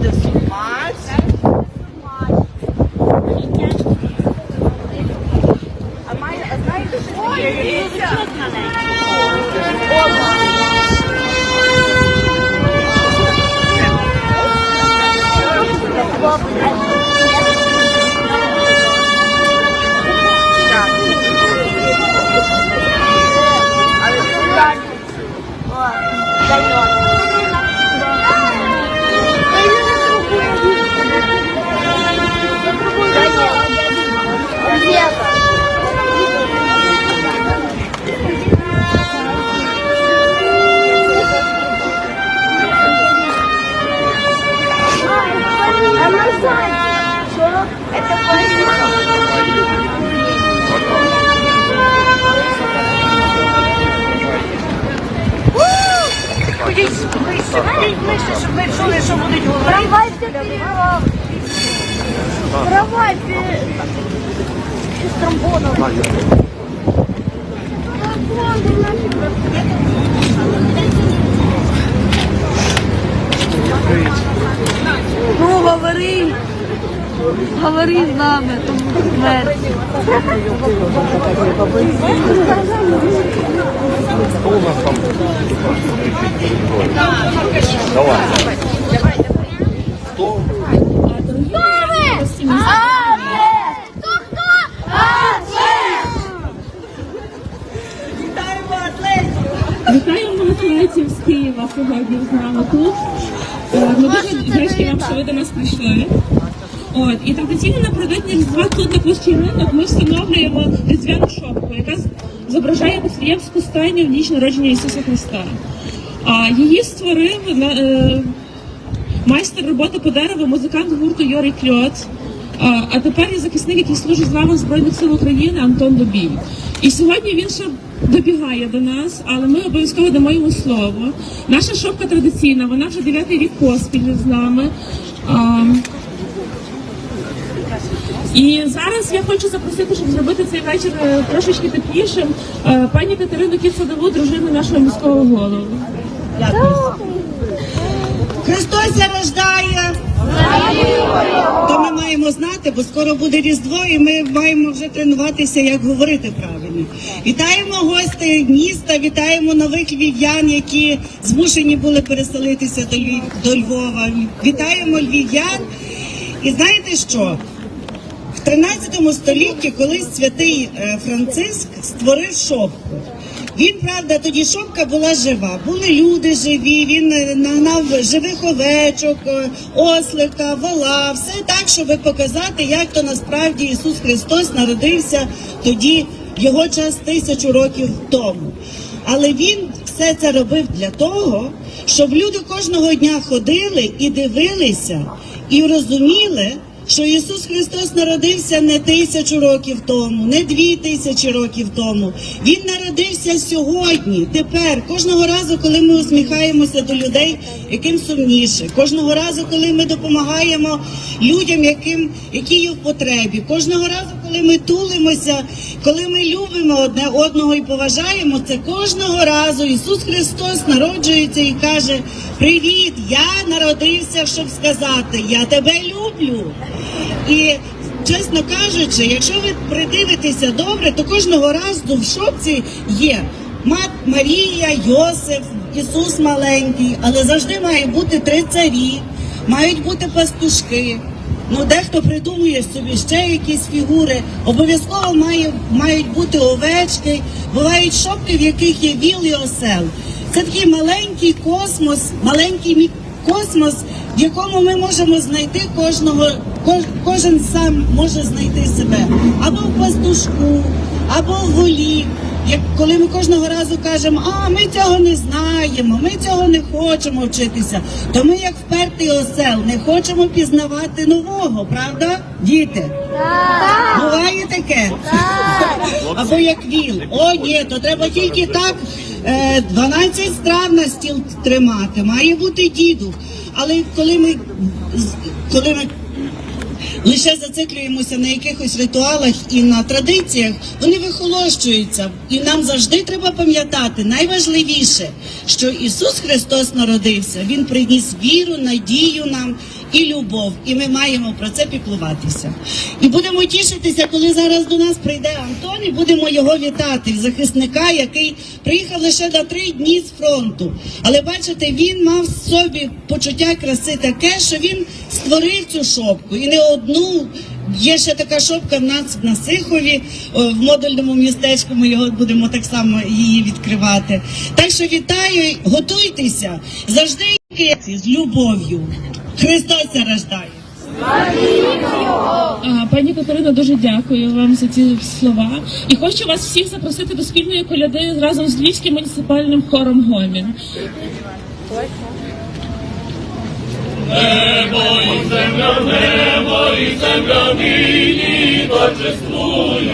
the smart Трамвай без тромбонов. Ну, говори. Говори з нами, тому смерть. Вітаємо атлетів з Києва сьогодні з нами тут. Е, Ми дуже вдячні вам, що ви до нас прийшли. От і традиційно напередодні Різдва тут на площі ринок ми встановлюємо різдвяну шопку, яка зображає Вифлеємську стайню в ніч народження Ісуса Христа. А її створив на- е, майстер роботи по дереву, музикант гурту Йорий Кльот. А, тепер є захисник, який служить з лавах Збройних сил України Антон Добій. І сьогодні він ще добігає до нас, але ми обов'язково дамо йому слово. Наша шопка традиційна, вона вже дев'ятий рік поспіль з нами. А, і зараз я хочу запросити, щоб зробити цей вечір е, трошечки теплішим. е, Пані Катерину Кіцадову, дружину нашого міського голови. Христос я рождає. То ми маємо знати, бо скоро буде Різдво, і ми маємо вже тренуватися, як говорити правильно. Вітаємо гостей міста, вітаємо нових львів'ян, які змушені були переселитися до, Львів, до Львова. Вітаємо львів'ян. І знаєте що? В 13 столітті колись святий е, Франциск створив шопку. Він, правда, тоді шопка була жива. Були люди живі, він е, нагнав живих овечок, е, ослика, вола, все так, щоб показати, як то насправді Ісус Христос народився тоді, його час тисячу років тому. Але він все це робив для того, щоб люди кожного дня ходили і дивилися, і розуміли, що Ісус Христос народився не тисячу років тому, не дві тисячі років тому. Він народився сьогодні, тепер, кожного разу, коли ми усміхаємося до людей, яким сумніше, кожного разу, коли ми допомагаємо людям, яким, які є в потребі, кожного разу, коли ми тулимося, коли ми любимо одне одного і поважаємо це, кожного разу Ісус Христос народжується і каже: Привіт, я народився, щоб сказати, я тебе люблю. І чесно кажучи, якщо ви придивитеся добре, то кожного разу в шопці є мат Марія, Йосиф, Ісус маленький, але завжди має бути три царі, мають бути пастушки. Ну, дехто придумує собі ще якісь фігури. Обов'язково має, мають бути овечки, бувають шопки, в яких є і осел. Це такий маленький космос, маленький космос, в якому ми можемо знайти кожного, кожен сам може знайти себе або в пастушку, або в волі. Як коли ми кожного разу кажемо, а ми цього не знаємо, ми цього не хочемо вчитися, то ми, як впертий осел, не хочемо пізнавати нового, правда, діти? Буває таке? Або як віл. О, ні, то треба тільки так е, 12 страв на стіл тримати. Має бути діду. Але коли ми коли ми лише зациклюємося на якихось ритуалах і на традиціях, вони вихолощуються. І нам завжди треба пам'ятати найважливіше, що Ісус Христос народився. Він приніс віру, надію нам і любов. І ми маємо про це піклуватися. І будемо тішитися, коли зараз до нас прийде Антон, і будемо його вітати, захисника, який приїхав лише на три дні з фронту. Але бачите, він мав в собі почуття краси таке, що він створив цю шопку і не одну. Є ще така шопка в нас на Сихові, в модульному містечку. Ми його будемо так само її відкривати. Так що вітаю, готуйтеся завжди з любов'ю. Христос рождає. Пані Катерино, дуже дякую вам за ці слова. І хочу вас всіх запросити до спільної коляди разом з Львівським муніципальним хором Гомін. Небо і земля, небо і земля нині торжествують.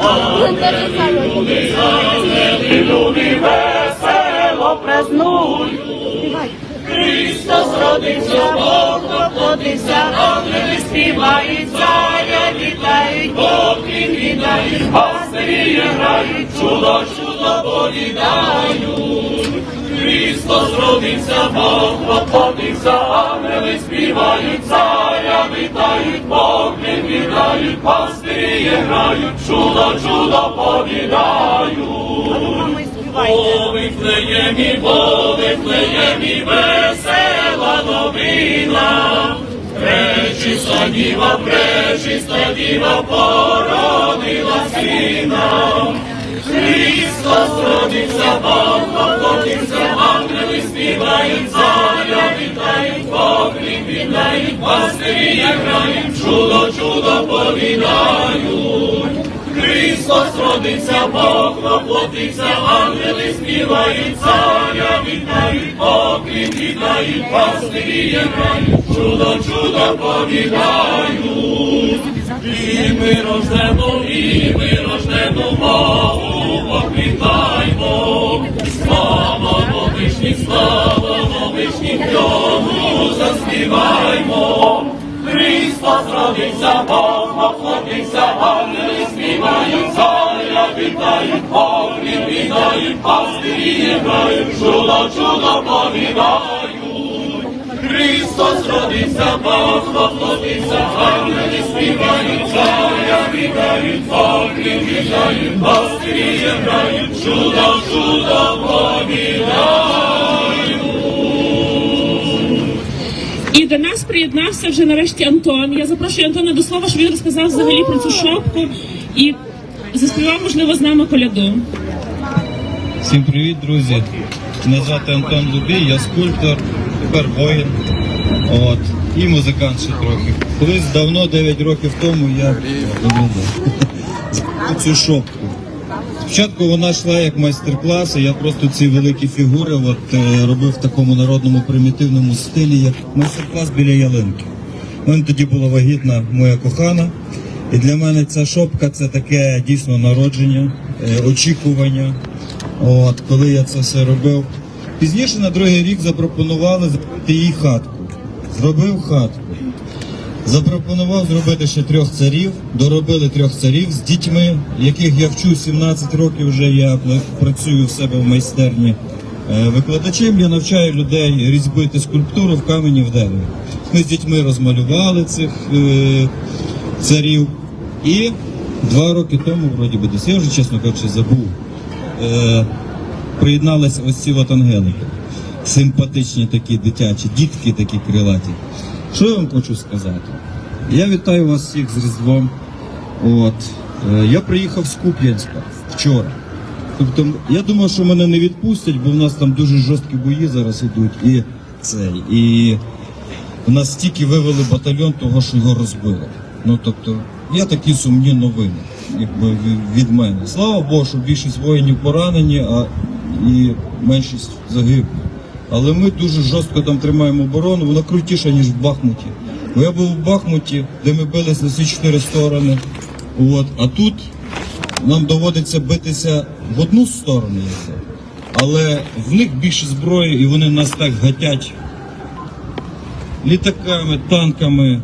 Ангели, люди, ангели, люди весело празнують. Христос родився, Бог поплодився, ангели співають, царя вітають, Бог він вітають, пастирі грають, чудо, чудо повідають. Христос родився, Бог поплодився, ангели співають, царя вітають, Бог він вітають, пастирі грають, чудо, чудо повідають. О, Вифлеємі, о, Вифлеємі, весела новина. Пречиста діва, пречиста діва породила сина. Христос родився, Бог поплотився, ангели співають, царя вітають, Бог він вітають, пастирі грають, чудо, чудо повідають. Христос родився, Бог воплотився, ангели співають, царя вітають, Бог він вітають, пастирі грають, чудо, чудо повідають. І ми рождену, і ми рождену Богу покликаймо. Слава Вишні, слава Вишні, йому заспіваймо. Христос родився, Бог пастирі чудо, чудо повідають. Христос родився, Бог поплотився, ангели співають, царя вітають, він вітають, пастирі грають, чудо, чудо повідають. І до нас приєднався вже нарешті Антон. Я запрошую Антона до слова, щоб він розказав взагалі про цю шопку і заспівав, можливо, з нами коляду. Всім привіт, друзі! Мене звати Антон Лубій, я скульптор, тепер воїн. От, і музикант ще трохи. Колись давно, 9 років тому, я цю шопку. Спочатку вона йшла як майстер-клас, і я просто ці великі фігури от, е, робив в такому народному примітивному стилі, як майстер-клас біля ялинки. У мене тоді була вагітна моя кохана. І для мене ця шопка це таке дійсно народження, е, очікування. От, коли я це все робив. Пізніше на другий рік запропонували зробити їй хатку. Зробив хатку. Запропонував зробити ще трьох царів, доробили трьох царів з дітьми, яких я вчу 17 років вже я працюю в себе в майстерні е, викладачем. Я навчаю людей різьбити скульптуру в камені в дереві. Ми з дітьми розмалювали цих е, царів. І два роки тому, вроді би десь, я вже чесно кажучи, забув. Е, приєдналися ось ці от ангелики. Симпатичні такі дитячі, дітки такі крилаті. Що я вам хочу сказати? Я вітаю вас всіх з Різдвом. От. Е, я приїхав з Куп'янська вчора. Тобто, я думав, що мене не відпустять, бо в нас там дуже жорсткі бої зараз йдуть. І цей. І у нас стільки вивели батальйон того, що його розбили. Ну тобто, є такі сумні новини, якби від мене. Слава Богу, що більшість воїнів поранені, а і меншість загиблі. Але ми дуже жорстко там тримаємо оборону, вона крутіша, ніж в Бахмуті. Бо я був в Бахмуті, де ми бились на всі чотири сторони. От, а тут нам доводиться битися в одну сторону, але в них більше зброї, і вони нас так гатять літаками, танками,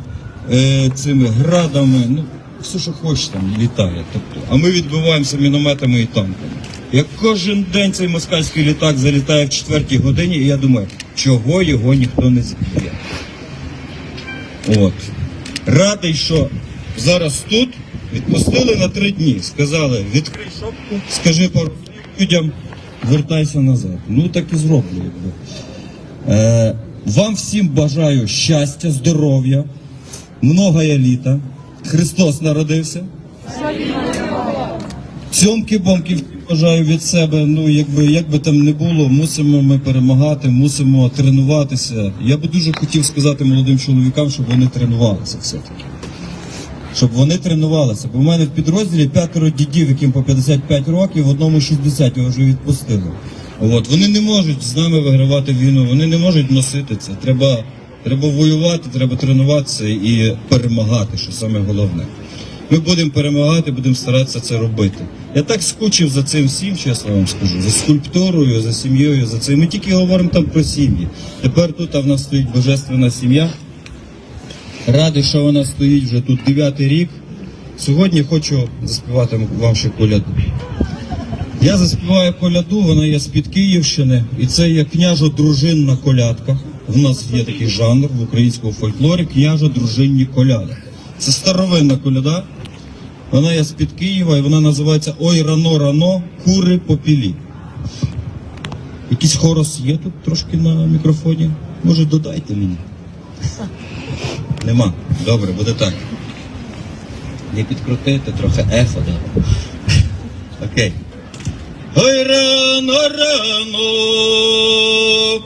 е, цими градами, ну все, що хочеш там літає. Тобто, а ми відбиваємося мінометами і танками. Як кожен день цей москальський літак залітає в четвертій годині, і я думаю, чого його ніхто не зб'є. От. Радий, що зараз тут відпустили на три дні. Сказали, відкрий шопку, скажи пару людям, вертайся назад. Ну так і зроблю. Е, вам всім бажаю щастя, здоров'я, многое літа. Христос народився. Цьомки-бомки всім бажаю від себе. Ну, якби як би там не було, мусимо ми перемагати, мусимо тренуватися. Я би дуже хотів сказати молодим чоловікам, щоб вони тренувалися все-таки. Щоб вони тренувалися. Бо в мене в підрозділі п'ятеро дідів, яким по 55 років, в одному 60 його вже відпустили. От вони не можуть з нами вигравати війну, вони не можуть носити це. Треба Треба воювати, треба тренуватися і перемагати, що саме головне. Ми будемо перемагати, будемо старатися це робити. Я так скучив за цим всім, чесно вам скажу, за скульптурою, за сім'єю, за цим. Ми тільки говоримо там про сім'ї. Тепер тут а в нас стоїть божественна сім'я. Радий, що вона стоїть вже тут дев'ятий рік. Сьогодні хочу заспівати вам ще коляду. Я заспіваю коляду, вона є з-під Київщини, і це є княжо-дружинна колядка. У нас є такий жанр в українському фольклорі княжо-дружинні коляди. Це старовинна коляда. Вона є з-під Києва і вона називається Ой рано рано, кури попілі. Якийсь хорос є тут трошки на мікрофоні? Може, додайте мені. Нема. Добре, буде так. Не підкрутити, трохи ефо дати. Окей. Ой, рано, рано,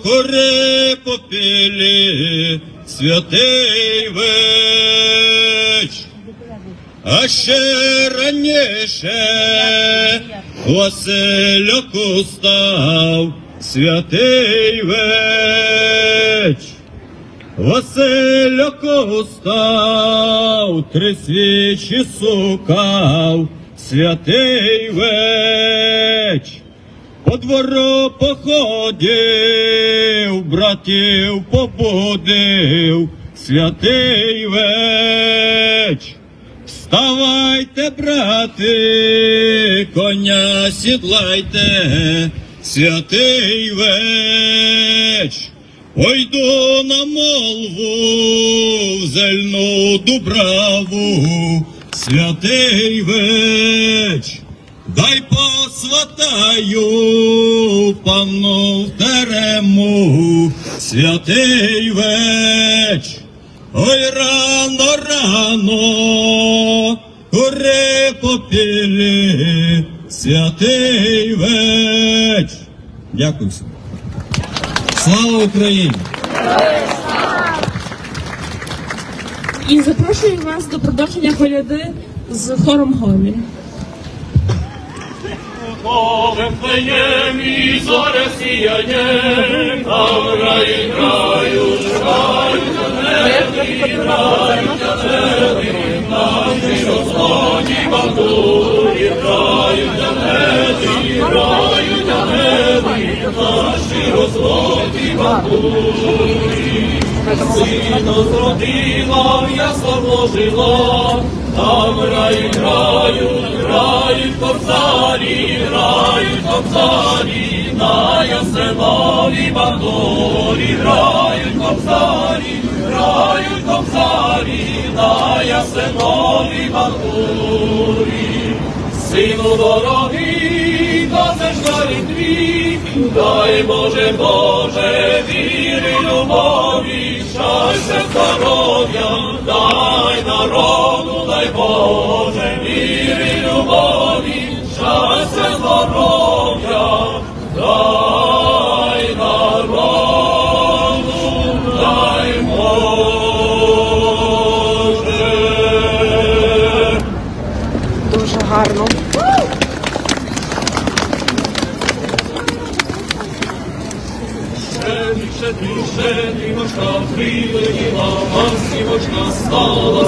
кори попілі, святий веч. А ще раніше Васильок устав, святий веч. Васильок устав, три свічі сукав, святий веч. По двору походив, братів побудив, святий веч. Вставайте, брати, коня сідлайте, святий веч. Пойду на молву, в зельну дубраву, святий веч. Дай посватаю панну в терему, святий веч. Ой, рано, рано, кури попілі, святий веч. Дякую всім. Слава Україні! І запрошую вас до продовження коляди з хором Гомі. Вифлеєм і зоря сіяє, там рай граю, граю на небі, граю на небі, наші Господі бандурі, граю на небі, граю на небі, наші Господі бандурі. Сина зродила, ясла вложила, там рай грають, грають кобзарі, грають кобзарі, на ясенові бандурі, грають кобзарі, грають кобзарі, на ясенові бандурі. Сину дорогий, досиш дарі твій, дай Боже, Боже, віри, любові, щастя, здоров'я, дай народу, дай Боже, віри, любові, щастя, здоров'я, дай Щедрий, щедрий, щедрий, важка прилетіла, масівочка стала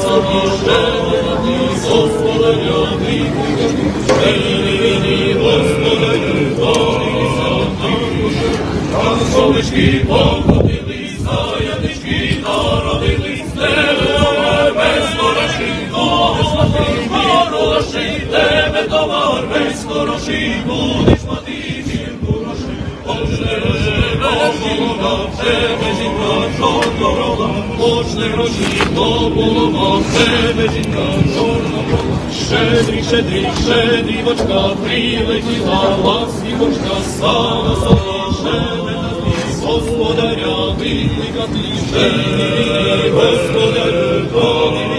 вийди, щедрий, Господарю, дорися нам. Там сонечки покотилися, янички народились, тебе без будеш мати хороший, тебе товар без хороший, будеш в тебе жінка чорноброва, Можне гроші, то в тебе жінка чорноброва. Щедрий, щедрий, щедрий, бочка прилетіла, ластівочка стала собі, щедрий, господаря, викликати, щедрий, господарю, подивися, там душа.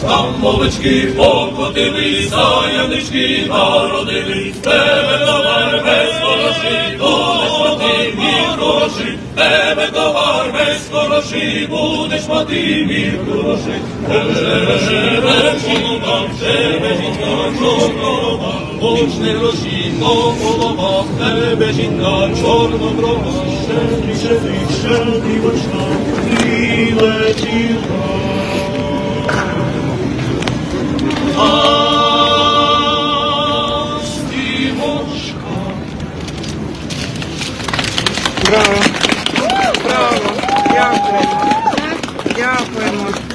Там мовички покотилися, янички народились, тебе товар без хороші, будеш мір хороший, тебе товар без хороший, будеш мати мір хороший. Тебе живе голова, тебе жінка чорноброва, Хоч не гроші, то голова, тебе жінка чорноброва, щедрий, щедрий, щедрий в очах, прилетіла. Ластівочка. Браво! Браво! Дякуємо! Дякуємо!